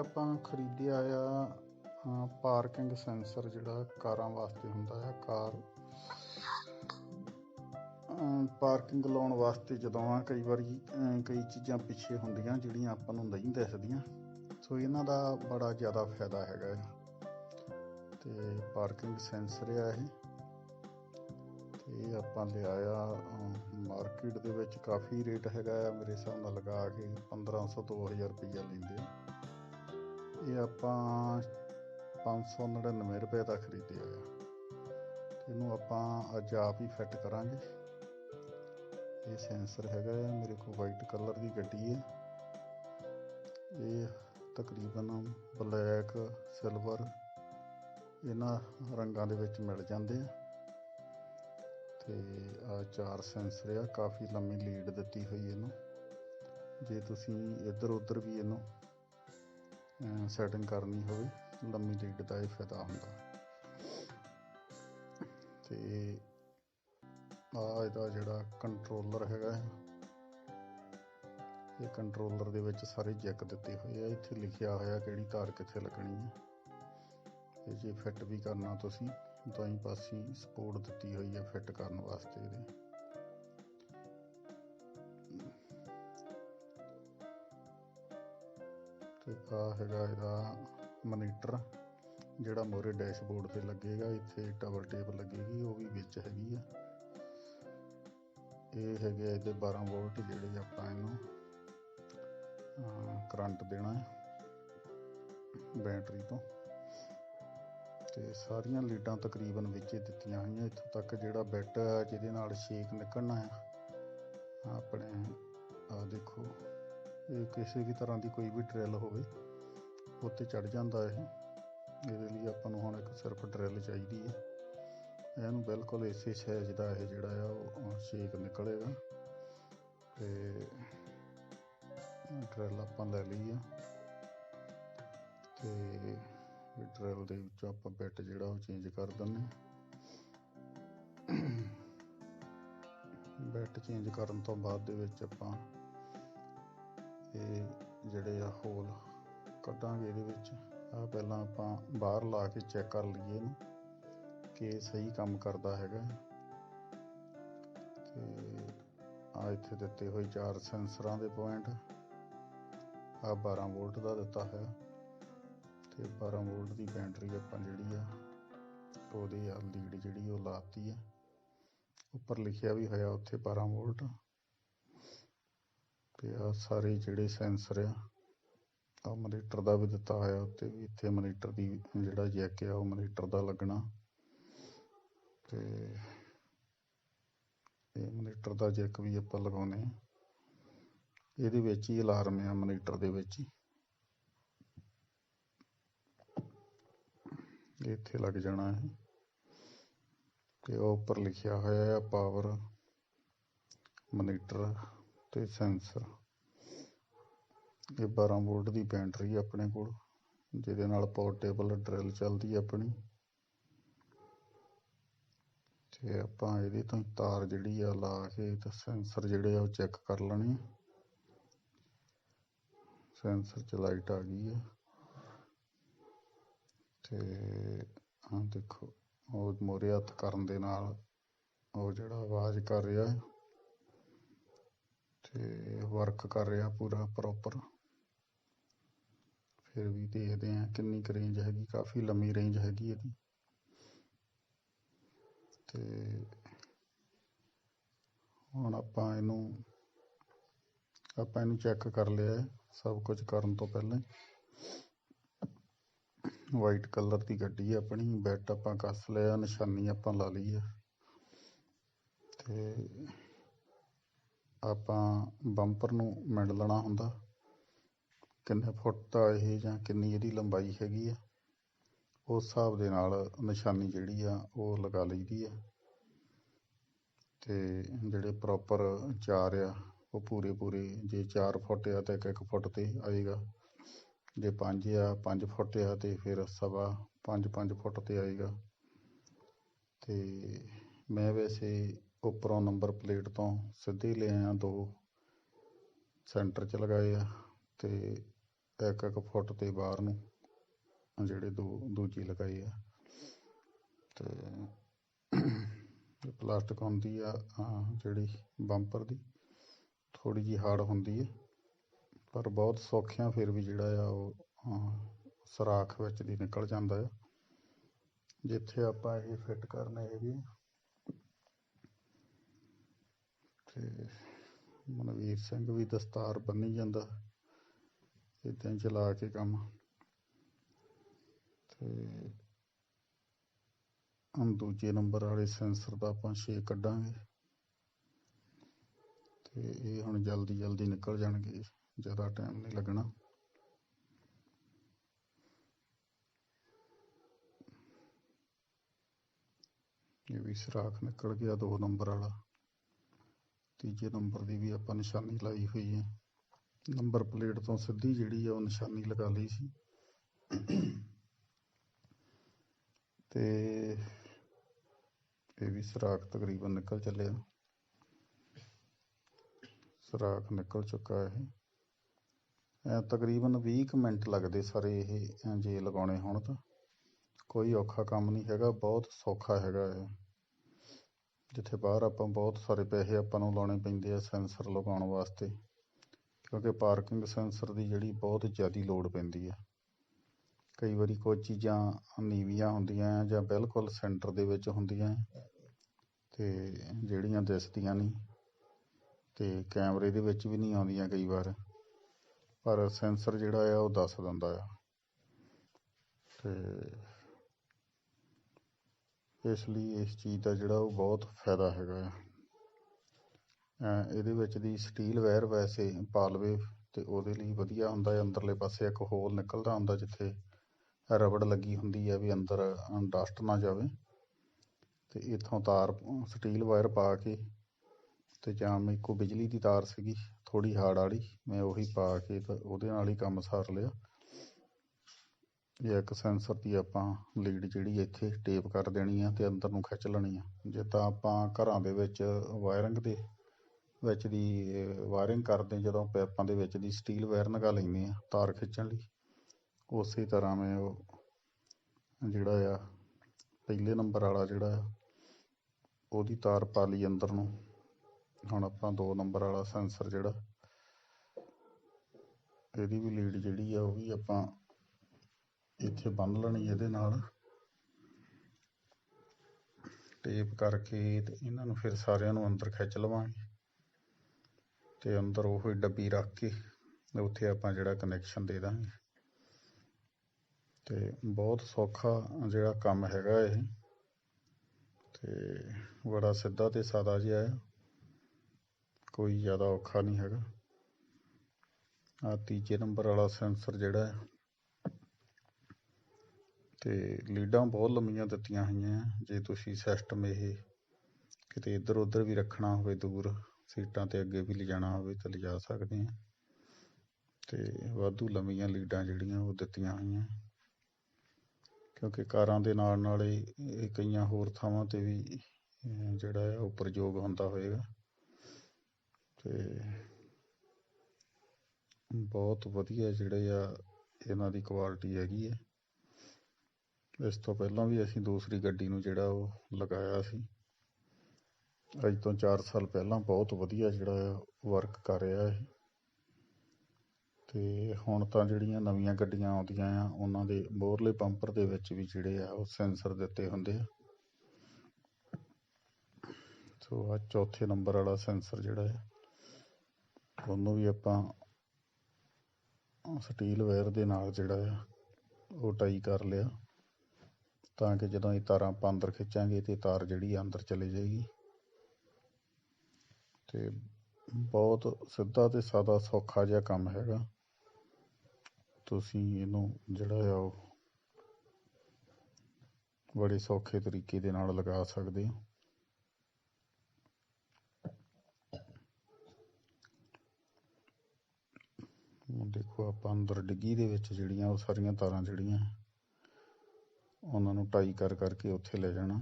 ਆਪਾਂ ਖਰੀਦਿਆ ਆ ਪਾਰਕਿੰਗ ਸੈਂਸਰ ਜਿਹੜਾ ਕਾਰਾਂ ਵਾਸਤੇ ਹੁੰਦਾ ਆ, ਕਾਰ। ਪਾਰਕਿੰਗ ਲਾਉਣ ਵਾਸਤੇ ਜਦੋਂ ਆ ਕਈ ਵਾਰੀ ਕਈ ਚੀਜ਼ਾਂ ਪਿੱਛੇ ਹੁੰਦੀਆਂ ਜਿਹੜੀਆਂ ਆਪਾਂ ਨੂੰ ਨਹੀਂ ਦਿਖਦੀਆਂ। ਸੋ ਇਹਨਾਂ ਦਾ ਬੜਾ ਜ਼ਿਆਦਾ ਫਾਇਦਾ ਹੈਗਾ ਹੈ ਤੇ ਪਾਰਕਿੰਗ ਸੈਂਸਰ ਆ ਇਹ। ਇਹ ਆਪਾਂ ਲਿਆਇਆ ਮਾਰਕੀਟ ਦੇ ਵਿੱਚ ਕਾਫੀ ਰੇਟ ਹੈਗਾ ਆ। ਮੇਰੇ ਹਿਸਾਬ ਨਾਲ ਲਗਾ ਕੇ 1500 2000 ਰੁਪਈਆ ਲੈਂਦੇ ਆ। ਇਹ ਆਪਾਂ 599 ਰੁਪਏ ਦਾ ਖਰੀਦਿਆ ਆ। ਇਹਨੂੰ ਆਪਾਂ ਅੱਜ ਆਪ ਹੀ ਫਿੱਟ ਕਰਾਂਗੇ। ਇਹ ਸੈਂਸਰ ਹੈਗਾ ਆ, ਮੇਰੇ ਕੋਲ ਵਾਈਟ ਕਲਰ ਦੀ ਗੱਡੀ ਹੈ ਇਹ ਤਕਰੀਬਨ ਬਲੈਕ, ਸਿਲਵਰ ਇਹਨਾਂ ਰੰਗਾਂ ਦੇ ਵਿੱਚ ਮਿਲ ਜਾਂਦੇ ਆ। ਤੇ ਆ ਚਾਰ ਸੈਂਸਰ ਆ, ਕਾਫੀ ਲੰਮੀ ਲੀਡ ਦਿੱਤੀ ਹੋਈ ਇਹਨੂੰ। ਜੇ ਤੁਸੀਂ ਇੱਧਰ ਉੱਧਰ ਵੀ ਇਹਨੂੰ ਸੈਟਿੰਗ ਕਰਨੀ ਹੋਵੇ, ਲੰਮੀ ਲੀਡ ਦਾ ਇਹ ਫਾਇਦਾ ਹੁੰਦਾ। ਤੇ ਆ ਇਹਦਾ ਜਿਹੜਾ ਕੰਟਰੋਲਰ ਹੈਗਾ ਇਹ ਕੰਟਰੋਲਰ ਦੇ ਵਿੱਚ ਸਾਰੇ ਜੈਕ ਦਿੱਤੇ ਹੋਏ ਆ। ਇੱਥੇ ਲਿਖਿਆ ਹੋਇਆ ਕਿਹੜੀ ਤਾਰ ਕਿੱਥੇ ਲੱਗਣੀ ਹੈ ਤੇ ਜੇ ਫਿੱਟ ਵੀ ਕਰਨਾ ਤੁਸੀਂ ਦੋਹੀਂ ਪਾਸੇ ਸਪੋਰਟ ਦਿੱਤੀ ਹੋਈ ਹੈ ਫਿੱਟ ਕਰਨ ਵਾਸਤੇ ਇਹਦੇ। ਤੇ ਆ ਹੈਗਾ ਇਹਦਾ ਮਨੀਟਰ ਜਿਹੜਾ ਮੋਰੇ ਡੈਸ਼ਬੋਰਡ ਤੇ ਲੱਗੇਗਾ, ਇੱਥੇ ਡਬਲ ਟੇਪ ਲੱਗੇਗੀ, ਉਹ ਵੀ ਵਿੱਚ ਹੈਗੀ ਆ। ਇਹ ਹੈਗੇ ਆ ਇਹਦੇ 12 ਵੋਲਟ ਜਿਹੜੇ ਆਪਾਂ ਇਹਨੂੰ ਕਰੰਟ ਦੇਣਾ ਹੈ ਬੈਟਰੀ ਤੋਂ। ਤੇ ਸਾਰੀਆਂ ਲੀਡਾਂ ਤਕਰੀਬਨ ਵਿੱਚ ਦਿੱਤੀਆਂ ਹੋਈਆਂ, ਇੱਥੋਂ ਤੱਕ ਜਿਹੜਾ ਬੈਟ ਹੈ ਜਿਹਦੇ ਨਾਲ ਸ਼ੇਕ ਨਿਕਲਣਾ ਹੈ। ਆਪਣੇ ਆ ਦੇਖੋ। ਕਿਸੇ ਵੀ ਤਰ੍ਹਾਂ ਦੀ ਕੋਈ ਵੀ ਡਰਿੱਲ ਹੋਵੇ ਉੱਤੇ ਚੜ ਜਾਂਦਾ ਇਹ। ਇਹਦੇ ਲਈ ਆਪਾਂ ਨੂੰ ਹੁਣ ਇੱਕ ਸਿਰਫ ਡਰਿੱਲ ਚਾਹੀਦੀ ਹੈ। ਇਹਨੂੰ ਬਿਲਕੁਲ ਇਸੇ ਸਾਈਜ਼ ਦਾ ਇਹ ਜਿਹੜਾ ਆ, ਉਹ ਛੇਕ ਨਿਕਲੇਗਾ। ਤੇ ਡਰਿੱਲ ਆਪਾਂ ਲੈ ਲਈ ਆ। ਤੇ ਡਰਿੱਲ ਦੇ ਵਿੱਚੋਂ ਆਪਾਂ ਬਿੱਟ ਜਿਹੜਾ ਉਹ ਚੇਂਜ ਕਰ ਦਿੰਨੇ ਬਿੱਟ ਚੇਂਜ ਕਰਨ ਤੋਂ ਬਾਅਦ ਦੇ ਵਿੱਚ ਆਪਾਂ ਇਹ ਜਿਹੜੇ ਆ ਹੋਲ ਕੱਢਾਂਗੇ ਇਹਦੇ ਵਿੱਚ। ਆ ਪਹਿਲਾਂ ਆਪਾਂ ਬਾਹਰ ਲਾ ਕੇ ਚੈੱਕ ਕਰ ਲਈਏ ਇਹਨੂੰ ਕਿ ਸਹੀ ਕੰਮ ਕਰਦਾ ਹੈਗਾ। ਤੇ ਆ ਇੱਥੇ ਦਿੱਤੇ ਹੋਏ ਚਾਰ ਸੈਂਸਰਾਂ ਦੇ ਪੁਆਇੰਟ ਆ 12 ਵੋਲਟ ਦਾ ਦਿੱਤਾ ਹੋਇਆ। ਤੇ 12 ਵੋਲਟ ਦੀ ਬੈਟਰੀ ਆਪਾਂ ਜਿਹੜੀ ਆ, ਉਹਦੀ ਆ ਲੀਡ ਜਿਹੜੀ ਉਹ ਲਾਤੀ ਆ। ਉੱਪਰ ਲਿਖਿਆ ਵੀ ਹੋਇਆ ਉੱਥੇ 12 ਵੋਲਟ। ਤੇ ਆ ਸਾਰੇ ਜਿਹੜੇ ਸੈਂਸਰ ਆ ਆ ਮਨੀਟਰ ਦਾ ਵੀ ਦਿੱਤਾ ਹੋਇਆ ਉੱਤੇ ਵੀ ਇੱਥੇ ਮਨੀਟਰ ਦੀ ਜਿਹੜਾ ਜੈਕ ਆ ਉਹ ਮਨੀਟਰ ਦਾ ਲੱਗਣਾ। ਤੇ ਇਹ ਮਨੀਟਰ ਦਾ ਜੈਕ ਵੀ ਆਪਾਂ ਲਗਾਉਨੇ ਆ ਇਹਦੇ ਵਿੱਚ ਹੀ ਅਲਾਰਮ ਆ ਮਨੀਟਰ ਦੇ ਵਿੱਚ ਹੀ। ਇੱਥੇ ਲੱਗ ਜਾਣਾ ਹੈ ਤੇ ਉਹ ਉੱਪਰ ਲਿਖਿਆ ਹੋਇਆ ਹੈ ਪਾਵਰ ਮਨੀਟਰ ਤੇ ਸੈਂਸਰ ਇਹ 12 ਵੋਲਟ ਦੀ ਬੈਟਰੀ ਆਪਣੇ ਕੋਲ, ਜਿਹਦੇ ਨਾਲ ਪੋਰਟੇਬਲ ਡਰਿਲ ਚੱਲਦੀ ਹੈ ਆਪਣੀ। ਤੇ ਆਪਾਂ ਇਹਦੇ ਤੋਂ ਤਾਰ ਜਿਹੜੀ ਆ ਲਾ ਕੇ ਤੇ ਸੈਂਸਰ ਜਿਹੜੇ ਆ ਉਹ ਚੈੱਕ ਕਰ ਲੈਣੇ ਸੈਂਸਰ ਚ ਲਾਈਟ ਆ ਗਈ ਹੈ ਤੇ ਹਾਂ ਦੇਖੋ, ਉਹ ਮੋਰੇ ਹੱਥ ਕਰਨ ਦੇ ਨਾਲ ਉਹ ਜਿਹੜਾ ਆਵਾਜ਼ ਕਰ ਰਿਹਾ ਹੈ ਤੇ ਵਰਕ ਕਰ ਰਿਹਾ ਪੂਰਾ ਪ੍ਰੋਪਰ ਫਿਰ ਵੀ ਦੇਖਦੇ ਆ ਕਿੰਨੀ ਕੁ ਰੇਂਜ ਹੈਗੀ, ਕਾਫੀ ਲੰਮੀ ਰੇਂਜ ਹੈਗੀ ਇਹਦੀ। ਤੇ ਹੁਣ ਆਪਾਂ ਇਹਨੂੰ ਆਪਾਂ ਇਹਨੂੰ ਚੈੱਕ ਕਰ ਲਿਆ ਹੈ, ਸਭ ਕੁਝ ਕਰਨ ਤੋਂ ਪਹਿਲਾਂ ਵਾਈਟ ਕਲਰ ਦੀ ਗੱਡੀ ਹੈ ਆਪਣੀ ਬੈਟ ਆਪਾਂ ਕੱਸ ਲਿਆ, ਨਿਸ਼ਾਨੀ ਆਪਾਂ ਲਾ ਲਈ ਹੈ। ਤੇ ਆਪਾਂ ਬੰਪਰ ਨੂੰ ਮਿਣ ਲੈਣਾ ਹੁੰਦਾ। ਕਿੰਨੇ ਫੁੱਟ ਦਾ ਇਹ ਜਾਂ ਕਿੰਨੀ ਇਹਦੀ ਲੰਬਾਈ ਹੈਗੀ ਆ ਉਸ ਹਿਸਾਬ ਦੇ ਨਾਲ ਨਿਸ਼ਾਨੀ ਜਿਹੜੀ ਆ ਉਹ ਲਗਾ ਲਈਦੀ ਆ। ਤੇ ਜਿਹੜੇ ਪ੍ਰੋਪਰ ਚਾਰ ਆ, ਉਹ ਪੂਰੇ ਪੂਰੇ ਜੇ 4 ਫੁੱਟ ਆ ਤਾਂ ਇੱਕ ਇੱਕ ਫੁੱਟ ਤੇ ਆਏਗਾ। ਜੇ 5 ਆ 5 ਫੁੱਟ ਆ ਤੇ ਫਿਰ ਸਵਾ 5 5 ਫੁੱਟ ਤੇ ਆਏਗਾ। ਤੇ ਮੈਂ ਵੈਸੇ ਉੱਪਰੋਂ ਨੰਬਰ ਪਲੇਟ ਤੋਂ ਸਿੱਧੇ ਲੈ ਆਇਆ ਦੋ ਸੈਂਟਰ 'ਚ ਲਗਾਏ ਆ ਅਤੇ ਇੱਕ ਇੱਕ ਫੁੱਟ ਤੇ ਬਾਹਰ ਨੂੰ ਜਿਹੜੇ ਦੋ, ਦੂਜੀ ਲਗਾਈ ਆ। ਅਤੇ ਪਲਾਸਟਿਕ ਹੁੰਦੀ ਆ ਜਿਹੜੀ ਬੰਪਰ ਦੀ, ਥੋੜ੍ਹੀ ਜਿਹੀ ਹਾਰਡ ਹੁੰਦੀ ਹੈ ਪਰ ਬਹੁਤ ਸੌਖਿਆਂ ਫਿਰ ਵੀ ਜਿਹੜਾ ਆ ਉਹ ਸਰਾਖ ਵਿੱਚ ਦੀ ਨਿਕਲ ਜਾਂਦਾ ਆ। ਜਿੱਥੇ ਆਪਾਂ ਇਹ ਫਿੱਟ ਕਰਨਾ ਹੈਗੇ ਤੇ ਮਨਵੀਰ ਸਿੰਘ ਵੀ ਦਸਤਾਰ ਬੰਨੀ ਜਾਂਦਾ ਇਦਾਂ ਚਲਾ ਕੇ ਕੰਮ। ਤੇ ਹੁਣ ਦੂਜੇ ਨੰਬਰ ਵਾਲੇ ਸੈਂਸਰ ਦਾ ਆਪਾਂ ਛੇ ਕੱਢਾਂਗੇ। ਤੇ ਇਹ ਹੁਣ ਜਲਦੀ ਜਲਦੀ ਨਿਕਲ ਜਾਣਗੇ, ਜ਼ਿਆਦਾ ਟਾਈਮ ਨਹੀਂ ਲੱਗਣਾ। ਇਹ ਵੀ ਸਰਾਖ ਨਿਕਲ ਗਿਆ ਦੋ ਨੰਬਰ ਵਾਲਾ। ਤੀਜੇ ਨੰਬਰ ਦੀ ਵੀ ਆਪਾਂ ਨਿਸ਼ਾਨੀ ਲਾਈ ਹੋਈ ਹੈ। ਨੰਬਰ ਪਲੇਟ ਤੋਂ ਸਿੱਧੀ ਜਿਹੜੀ ਆ ਉਹ ਨਿਸ਼ਾਨੀ ਲਗਾ ਲਈ ਸੀ। ਤੇ ਇਹ ਵੀ ਸੁਰਾਖ ਤਕਰੀਬਨ ਨਿਕਲ ਚੱਲਿਆ। ਸਰਾਖ ਨਿਕਲ ਚੁੱਕਾ ਹੈ ਇਹ ਤਕਰੀਬਨ 20 ਕੁ ਮਿੰਟ ਲੱਗਦੇ ਸਾਰੇ ਇਹ ਜੇ ਲਗਾਉਣੇ ਹੋਣ ਤਾਂ। ਕੋਈ ਔਖਾ ਕੰਮ ਨਹੀਂ ਹੈਗਾ, ਬਹੁਤ ਸੌਖਾ ਹੈਗਾ ਇਹ। ਜਿੱਥੇ ਬਾਹਰ ਆਪਾਂ ਬਹੁਤ ਸਾਰੇ ਪੈਸੇ ਆਪਾਂ ਨੂੰ ਲਾਉਣੇ ਪੈਂਦੇ ਆ ਸੈਂਸਰ ਲਗਾਉਣ ਵਾਸਤੇ, ਕਿਉਂਕਿ ਪਾਰਕਿੰਗ ਸੈਂਸਰ ਦੀ ਜਿਹੜੀ ਬਹੁਤ ਜ਼ਿਆਦਾ ਲੋੜ ਪੈਂਦੀ ਆ। ਕਈ ਵਾਰੀ ਕੁਝ ਚੀਜ਼ਾਂ ਨੀਵੀਆਂ ਹੁੰਦੀਆਂ ਆ ਜਾਂ ਬਿਲਕੁਲ ਸੈਂਟਰ ਦੇ ਵਿੱਚ ਹੁੰਦੀਆਂ ਤੇ ਜਿਹੜੀਆਂ ਦਿਸਦੀਆਂ ਨਹੀਂ, ਤੇ ਕੈਮਰੇ ਦੇ ਵਿੱਚ ਵੀ ਨਹੀਂ ਆਉਂਦੀਆਂ ਕਈ ਵਾਰ, ਪਰ ਸੈਂਸਰ ਜਿਹੜਾ ਆ ਉਹ ਦੱਸ ਦਿੰਦਾ ਆ। ਤੇ ਇਸ ਲਈ ਇਸ ਚੀਜ਼ ਦਾ ਜਿਹੜਾ ਉਹ ਬਹੁਤ ਫਾਇਦਾ ਹੈਗਾ ਆ। ਇਹਦੇ ਵਿੱਚ ਦੀ ਸਟੀਲ ਵਾਇਰ ਵੈਸੇ ਪਾ ਲਵੇ ਤੇ ਉਹਦੇ ਲਈ ਵਧੀਆ ਹੁੰਦਾ ਹੈ। ਅੰਦਰਲੇ ਪਾਸੇ ਇੱਕ ਹੋਲ ਨਿਕਲਦਾ ਹੁੰਦਾ ਜਿੱਥੇ ਰਬੜ ਲੱਗੀ ਹੁੰਦੀ ਹੈ ਵੀ ਅੰਦਰ ਡਸਟ ਨਾ ਜਾਵੇ। ਤੇ ਇੱਥੋਂ ਤਾਰ ਸਟੀਲ ਵਾਇਰ ਪਾ ਕੇ ਤੇ ਜਾਂ ਮੈਂ ਇੱਕੋ ਬਿਜਲੀ ਦੀ ਤਾਰ ਸੀਗੀ ਥੋੜੀ ਹਾਰਡ ਵਾਲੀ, ਮੈਂ ਉਹੀ ਪਾ ਕੇ ਤੇ ਉਹਦੇ ਨਾਲ ਹੀ ਕੰਮ ਸਾਰ ਲਿਆ। ਇਹ ਇੱਕ ਸੈਂਸਰ ਦੀ ਆਪਾਂ ਲੀਡ ਜਿਹੜੀ ਇੱਥੇ ਟੇਪ ਕਰ ਦੇਣੀ ਆ ਤੇ ਅੰਦਰ ਨੂੰ ਖਿੱਚ ਲੈਣੀ ਆ। ਜੇ ਤਾਂ ਆਪਾਂ ਘਰਾਂ ਦੇ ਵਿੱਚ ਵਾਇਰਿੰਗ ਦੇ ਵਿੱਚ ਦੀ ਵਾਇਰਿੰਗ ਕਰਦੇ ਜਦੋਂ ਪਾਈਪਾਂ ਦੇ ਵਿੱਚ ਦੀ ਸਟੀਲ ਵਾਇਰ ਲਗਾ ਲੈਂਦੇ ਆ ਤਾਰ ਖਿੱਚਣ ਲਈ, ਉਸੇ ਤਰ੍ਹਾਂ ਮੈਂ ਉਹ ਜਿਹੜਾ ਆ, ਪਹਿਲੇ ਨੰਬਰ ਵਾਲਾ ਜਿਹੜਾ ਆ, ਉਹਦੀ ਤਾਰ ਪਾ ਲਈ ਅੰਦਰ ਨੂੰ। ਹੁਣ ਆਪਾਂ ਦੋ ਨੰਬਰ ਵਾਲਾ ਸੈਂਸਰ ਜਿਹੜਾ, ਇਹਦੀ ਵੀ ਲੀਡ ਜਿਹੜੀ ਆ ਉਹ ਵੀ ਆਪਾਂ ਇੱਥੇ ਬੰਨ ਲੈਣੀ ਇਹਦੇ ਨਾਲ। ਟੇਪ ਕਰਕੇ ਤੇ ਇਹਨਾਂ ਨੂੰ ਫਿਰ ਸਾਰਿਆਂ ਨੂੰ ਅੰਦਰ ਖਿੱਚ ਲਵਾਂਗੇ। ਤੇ ਅੰਦਰ ਉਹ ਡੱਬੀ ਰੱਖ ਕੇ ਉੱਥੇ ਆਪਾਂ ਜਿਹੜਾ ਕਨੈਕਸ਼ਨ ਦੇ ਦਾਂਗੇ। ਤੇ ਬਹੁਤ ਸੌਖਾ ਜਿਹੜਾ ਕੰਮ ਹੈਗਾ ਇਹ। ਤੇ ਬੜਾ ਸਿੱਧਾ ਤੇ ਸਾਦਾ ਜਿਹਾ ਹੈ ਕੋਈ ਜ਼ਿਆਦਾ ਔਖਾ ਨਹੀਂ ਹੈਗਾ। ਆ ਤੀਜੇ ਨੰਬਰ ਵਾਲਾ ਸੈਂਸਰ ਜਿਹੜਾ ਹੈ। ਅਤੇ ਲੀਡਾਂ ਬਹੁਤ ਲੰਮੀਆਂ ਦਿੱਤੀਆਂ ਹੋਈਆਂ ਜੇ ਤੁਸੀਂ ਸਿਸਟਮ ਇਹ ਕਿਤੇ ਇੱਧਰ ਉੱਧਰ ਵੀ ਰੱਖਣਾ ਹੋਵੇ, ਦੂਰ ਸੀਟਾਂ ਤੇ ਅੱਗੇ ਵੀ ਲਿਜਾਣਾ ਹੋਵੇ ਤਾਂ ਲਿਜਾ ਸਕਦੇ ਹਾਂ ਅਤੇ ਵਾਧੂ ਲੰਮੀਆਂ ਲੀਡਾਂ ਜਿਹੜੀਆਂ ਉਹ ਦਿੱਤੀਆਂ ਹੋਈਆਂ। ਕਿਉਂਕਿ ਕਾਰਾਂ ਦੇ ਨਾਲ ਨਾਲ ਇਹ ਕਈਆਂ ਹੋਰ ਥਾਵਾਂ ਤੇ ਵੀ ਜਿਹੜਾ ਆ ਉਹ ਪ੍ਰਯੋਗ ਹੁੰਦਾ ਹੋਏਗਾ। ਅਤੇ ਬਹੁਤ ਵਧੀਆ ਜਿਹੜੇ ਆ, ਇਹਨਾਂ ਦੀ ਕੁਆਲਿਟੀ ਹੈਗੀ ਹੈ ਇਸ ਤੋਂ ਪਹਿਲਾਂ ਵੀ ਅਸੀਂ ਦੂਸਰੀ ਗੱਡੀ ਨੂੰ ਜਿਹੜਾ ਉਹ ਲਗਾਇਆ ਸੀ। ਅੱਜ ਤੋਂ 4 ਸਾਲ ਪਹਿਲਾਂ ਬਹੁਤ ਵਧੀਆ ਜਿਹੜਾ ਵਰਕ ਕਰ ਰਿਹਾ ਹੈ ਤੇ ਹੁਣ ਤਾਂ ਜਿਹੜੀਆਂ ਨਵੀਆਂ ਗੱਡੀਆਂ ਆਉਂਦੀਆਂ ਆ, ਉਹਨਾਂ ਦੇ ਬੋਰਲੇ ਪੰਪਰ ਦੇ ਵਿੱਚ ਵੀ ਜਿਹੜੇ ਆ, ਉਹ ਸੈਂਸਰ ਦਿੱਤੇ ਹੁੰਦੇ ਆ। ਸੋ ਆ ਚੌਥੇ ਨੰਬਰ ਵਾਲਾ ਸੈਂਸਰ ਜਿਹੜਾ ਹੈ ਉਹਨੂੰ ਵੀ ਆਪਾਂ ਸਟੀਲ ਵਾਇਰ ਦੇ ਨਾਲ ਜਿਹੜਾ ਆ, ਉਹ ਟਾਈ ਕਰ ਲਿਆ। ਤਾਂ ਕਿ ਜਦੋਂ ਇਹ ਤਾਰਾਂ ਆਪਾਂ ਅੰਦਰ ਖਿੱਚਾਂਗੇ ਤੇ ਤਾਰ ਜਿਹੜੀ ਅੰਦਰ ਚਲੇ ਜਾਏਗੀ। ਤੇ ਬਹੁਤ ਸਿੱਧਾ ਤੇ ਸਾਦਾ ਸੌਖਾ ਜਿਹਾ ਕੰਮ ਹੈਗਾ। ਤੁਸੀਂ ਇਹਨੂੰ ਜਿਹੜਾ ਆ ਉਹ ਬੜੇ ਸੌਖੇ ਤਰੀਕੇ ਦੇ ਨਾਲ ਲਗਾ ਸਕਦੇ ਹੋ। ਦੇਖੋ ਆਪਾਂ ਅੰਦਰ ਡਿੱਗੀ ਦੇ ਵਿੱਚ ਜਿਹੜੀਆਂ ਉਹ ਸਾਰੀਆਂ ਤਾਰਾਂ ਜਿਹੜੀਆਂ ਉਹਨਾਂ ਨੂੰ ਟਾਈ ਕਰ ਕਰਕੇ ਉੱਥੇ ਲੈ ਜਾਣਾ।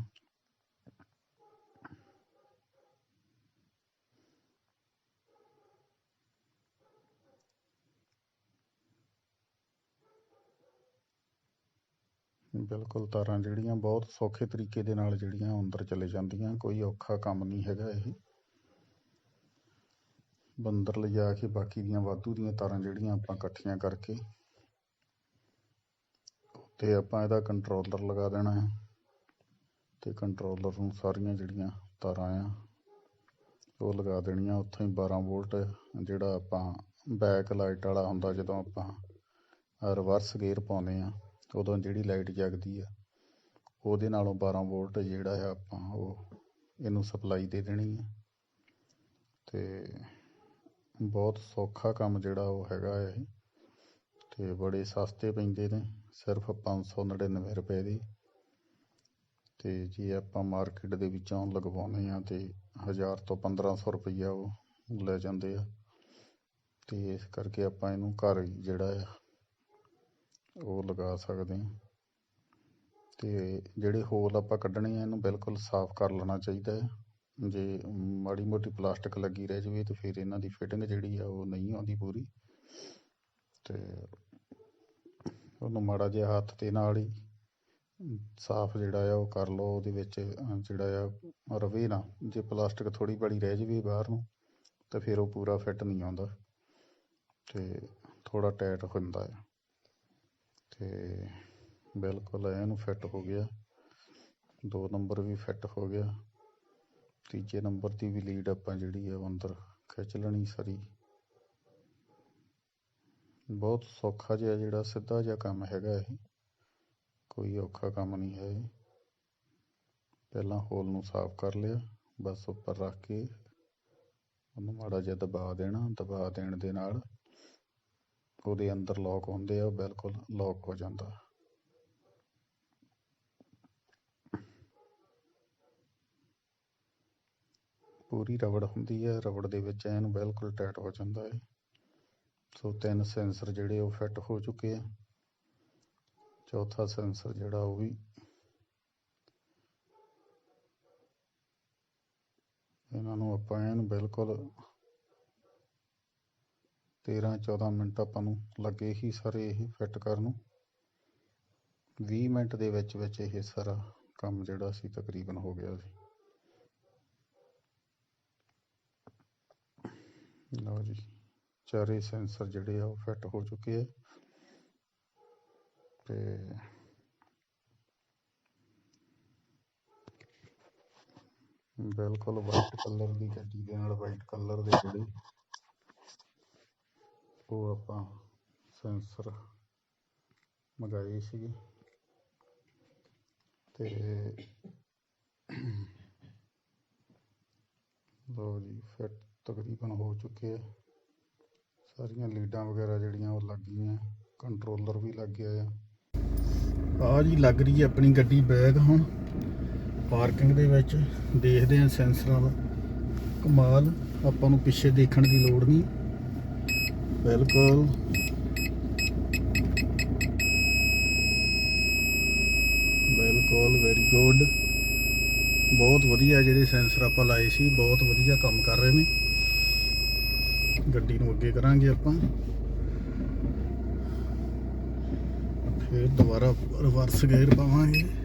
ਬਿਲਕੁਲ ਤਾਰਾਂ ਜਿਹੜੀਆਂ ਬਹੁਤ ਸੌਖੇ ਤਰੀਕੇ ਦੇ ਨਾਲ ਜਿਹੜੀਆਂ ਅੰਦਰ ਚਲੇ ਜਾਂਦੀਆਂ, ਕੋਈ ਔਖਾ ਕੰਮ ਨਹੀਂ ਹੈਗਾ ਇਹ। ਬੰਦਰ ਲਿਜਾ ਕੇ ਬਾਕੀ ਦੀਆਂ ਵਾਧੂ ਦੀਆਂ ਤਾਰਾਂ ਜਿਹੜੀਆਂ ਆਪਾਂ ਇਕੱਠੀਆਂ ਕਰਕੇ ਤੇ ਆਪਾਂ ਇਹਦਾ ਕੰਟਰੋਲਰ ਲਗਾ ਦੇਣਾ ਹੈ। ਤੇ ਕੰਟਰੋਲਰ ਨੂੰ ਸਾਰੀਆਂ ਜਿਹੜੀਆਂ ਤਾਰਾਂ ਆ, ਉਹ ਲਗਾ ਦੇਣੀਆਂ। ਉੱਥੋਂ ਹੀ 12 ਵੋਲਟ ਜਿਹੜਾ ਆਪਾਂ ਬੈਕ ਲਾਈਟ ਵਾਲਾ ਹੁੰਦਾ, ਜਦੋਂ ਆਪਾਂ ਰਿਵਰਸ ਗੇਅਰ ਪਾਉਂਦੇ ਆ ਉਦੋਂ ਜਿਹੜੀ ਲਾਈਟ ਜਗਦੀ ਆ, ਉਹਦੇ ਨਾਲੋਂ 12 ਵੋਲਟ ਜਿਹੜਾ ਆ ਆਪਾਂ ਉਹ ਇਹਨੂੰ ਸਪਲਾਈ ਦੇ ਦੇਣੀ ਹੈ। ਤੇ ਬਹੁਤ ਸੌਖਾ ਕੰਮ ਜਿਹੜਾ ਉਹ ਹੈਗਾ ਆ ਇਹ। ਤੇ ਬੜੇ ਸਸਤੇ ਪੈਂਦੇ ਨੇ। ਸਿਰਫ 599 ਰੁਪਏ ਦੀ। ਤੇ ਜੇ ਆਪਾਂ ਮਾਰਕੀਟ ਦੇ ਵਿੱਚੋਂ ਲਗਵਾਉਂਦੇ ਆ ਤੇ 1000 ਤੋਂ 1500 ਰੁਪਈਆ ਉਹ ਲੈ ਜਾਂਦੇ ਆ। ਤੇ ਇਸ ਕਰਕੇ ਆਪਾਂ ਇਹਨੂੰ ਘਰ ਹੀ ਜਿਹੜਾ ਆ, ਉਹ ਲਗਾ ਸਕਦੇ ਹਾਂ। ਤੇ ਜਿਹੜੇ ਹੋਲ ਆਪਾਂ ਕੱਢਣੇ ਆ, ਇਹਨੂੰ ਬਿਲਕੁਲ ਸਾਫ਼ ਕਰ ਲੈਣਾ ਚਾਹੀਦਾ ਹੈ ਜੇ ਮਾੜੀ ਮੋਟੀ ਪਲਾਸਟਿਕ ਲੱਗੀ ਰਹਿ ਜਾਵੇ ਤੇ ਫਿਰ ਇਹਨਾਂ ਦੀ ਫਿਟਿੰਗ ਜਿਹੜੀ ਆ, ਉਹ ਨਹੀਂ ਆਉਂਦੀ ਪੂਰੀ। ਤੇ ਉਹਨੂੰ ਮਾੜਾ ਜਿਹਾ ਹੱਥ ਦੇ ਨਾਲ ਹੀ ਸਾਫ਼ ਜਿਹੜਾ ਆ ਉਹ ਕਰ ਲਓ, ਉਹਦੇ ਵਿੱਚ ਜਿਹੜਾ ਆ ਰਵੇ ਨਾ, ਜੇ ਪਲਾਸਟਿਕ ਥੋੜ੍ਹੀ ਬੜੀ ਰਹਿ ਜਾਵੇ ਬਾਹਰ ਨੂੰ, ਤਾਂ ਫਿਰ ਉਹ ਪੂਰਾ ਫਿੱਟ ਨਹੀਂ ਆਉਂਦਾ ਅਤੇ ਥੋੜ੍ਹਾ ਟਾਈਟ ਹੁੰਦਾ ਆ। ਅਤੇ ਬਿਲਕੁਲ ਐਨ ਫਿੱਟ ਹੋ ਗਿਆ, ਦੋ ਨੰਬਰ ਵੀ ਫਿੱਟ ਹੋ ਗਿਆ, ਤੀਜੇ ਨੰਬਰ ਦੀ ਵੀ ਲੀਡ ਆਪਾਂ ਜਿਹੜੀ ਆ ਉਹ ਅੰਦਰ ਖਿੱਚ ਲੈਣੀ ਸਾਰੀ। ਬਹੁਤ ਸੌਖਾ ਜਿਹਾ ਜਿਹੜਾ ਸਿੱਧਾ ਜਿਹਾ ਕੰਮ ਹੈਗਾ ਇਹ। ਕੋਈ ਔਖਾ ਕੰਮ ਨਹੀਂ ਹੈ ਇਹ। ਪਹਿਲਾਂ ਹੋਲ ਨੂੰ ਸਾਫ਼ ਕਰ ਲਿਆ, ਬਸ ਉੱਪਰ ਰੱਖ ਕੇ ਉਹਨੂੰ ਮਾੜਾ ਜਿਹਾ ਦਬਾ ਦੇਣਾ, ਦਬਾ ਦੇਣ ਦੇ ਨਾਲ ਉਹਦੇ ਅੰਦਰ ਲੋਕ ਹੁੰਦੇ ਆ, ਉਹ ਬਿਲਕੁਲ ਲੌਕ ਹੋ ਜਾਂਦਾ। ਪੂਰੀ ਰਬੜ ਹੁੰਦੀ ਹੈ, ਰਬੜ ਦੇ ਵਿੱਚ ਐਨ ਬਿਲਕੁਲ ਟਾਈਟ ਹੋ ਜਾਂਦਾ ਹੈ ਸੋ ਤਿੰਨ ਸੈਂਸਰ ਜਿਹੜੇ ਉਹ ਫਿੱਟ ਹੋ ਚੁੱਕੇ ਆ। ਚੌਥਾ ਸੈਂਸਰ ਜਿਹੜਾ ਉਹ ਵੀ ਇਹਨਾਂ ਨੂੰ ਆਪਾਂ ਐਨ ਬਿਲਕੁਲ 13 14 ਮਿੰਟ ਆਪਾਂ ਨੂੰ ਲੱਗੇ ਹੀ ਸਾਰੇ ਇਹ ਫਿੱਟ ਕਰਨ ਨੂੰ। 20 ਮਿੰਟ ਦੇ ਵਿੱਚ ਵਿੱਚ ਇਹ ਸਾਰਾ ਕੰਮ ਜਿਹੜਾ ਸੀ ਤਕਰੀਬਨ ਹੋ ਗਿਆ ਸੀ। ਲਓ ਜੀ। ਚਾਰੇ ਸੈਂਸਰ ਜਿਹੜੇ ਆ ਉਹ ਫਿੱਟ ਹੋ ਚੁੱਕੇ ਆ। ਤੇ ਬਿਲਕੁਲ ਵਾਈਟ ਕਲਰ ਦੀ ਗੱਡੀ ਦੇ ਨਾਲ ਵਾਈਟ ਕਲਰ ਦੇ ਜਿਹੜੇ ਉਹ ਆਪਾਂ ਸੈਂਸਰ ਮੰਗਾਏ ਸੀਗੇ। ਤੇ ਲਓ ਜੀ, ਫਿੱਟ ਤਕਰੀਬਨ ਹੋ ਚੁੱਕੇ ਆ। ਸਾਰੀਆਂ ਲੀਡਾਂ ਵਗੈਰਾ ਜਿਹੜੀਆਂ ਉਹ ਲੱਗ ਗਈਆਂ ਕੰਟਰੋਲਰ ਵੀ ਲੱਗ ਗਿਆ ਆ। ਆ ਜੀ ਲੱਗ ਰਹੀ ਹੈ ਆਪਣੀ ਗੱਡੀ ਬੈਗ ਹੁਣ। ਪਾਰਕਿੰਗ ਦੇ ਵਿੱਚ ਦੇਖਦੇ ਹਾਂ ਸੈਂਸਰਾਂ ਦਾ। ਕਮਾਲ, ਆਪਾਂ ਨੂੰ ਪਿੱਛੇ ਦੇਖਣ ਦੀ ਲੋੜ ਨਹੀਂ। ਬਿਲਕੁਲ। ਬਿਲਕੁਲ ਵੈਰੀ ਗੁੱਡ ਬਹੁਤ ਵਧੀਆ ਜਿਹੜੇ ਸੈਂਸਰ ਆਪਾਂ ਲਾਏ ਸੀ, ਬਹੁਤ ਵਧੀਆ ਕੰਮ ਕਰ ਰਹੇ ਨੇ। ਗੱਡੀ ਨੂੰ ਅੱਗੇ ਕਰਾਂਗੇ ਆਪਾਂ। ਫਿਰ ਦੁਬਾਰਾ ਰਿਵਰਸ ਗੇਅਰ ਪਾਵਾਂਗੇ।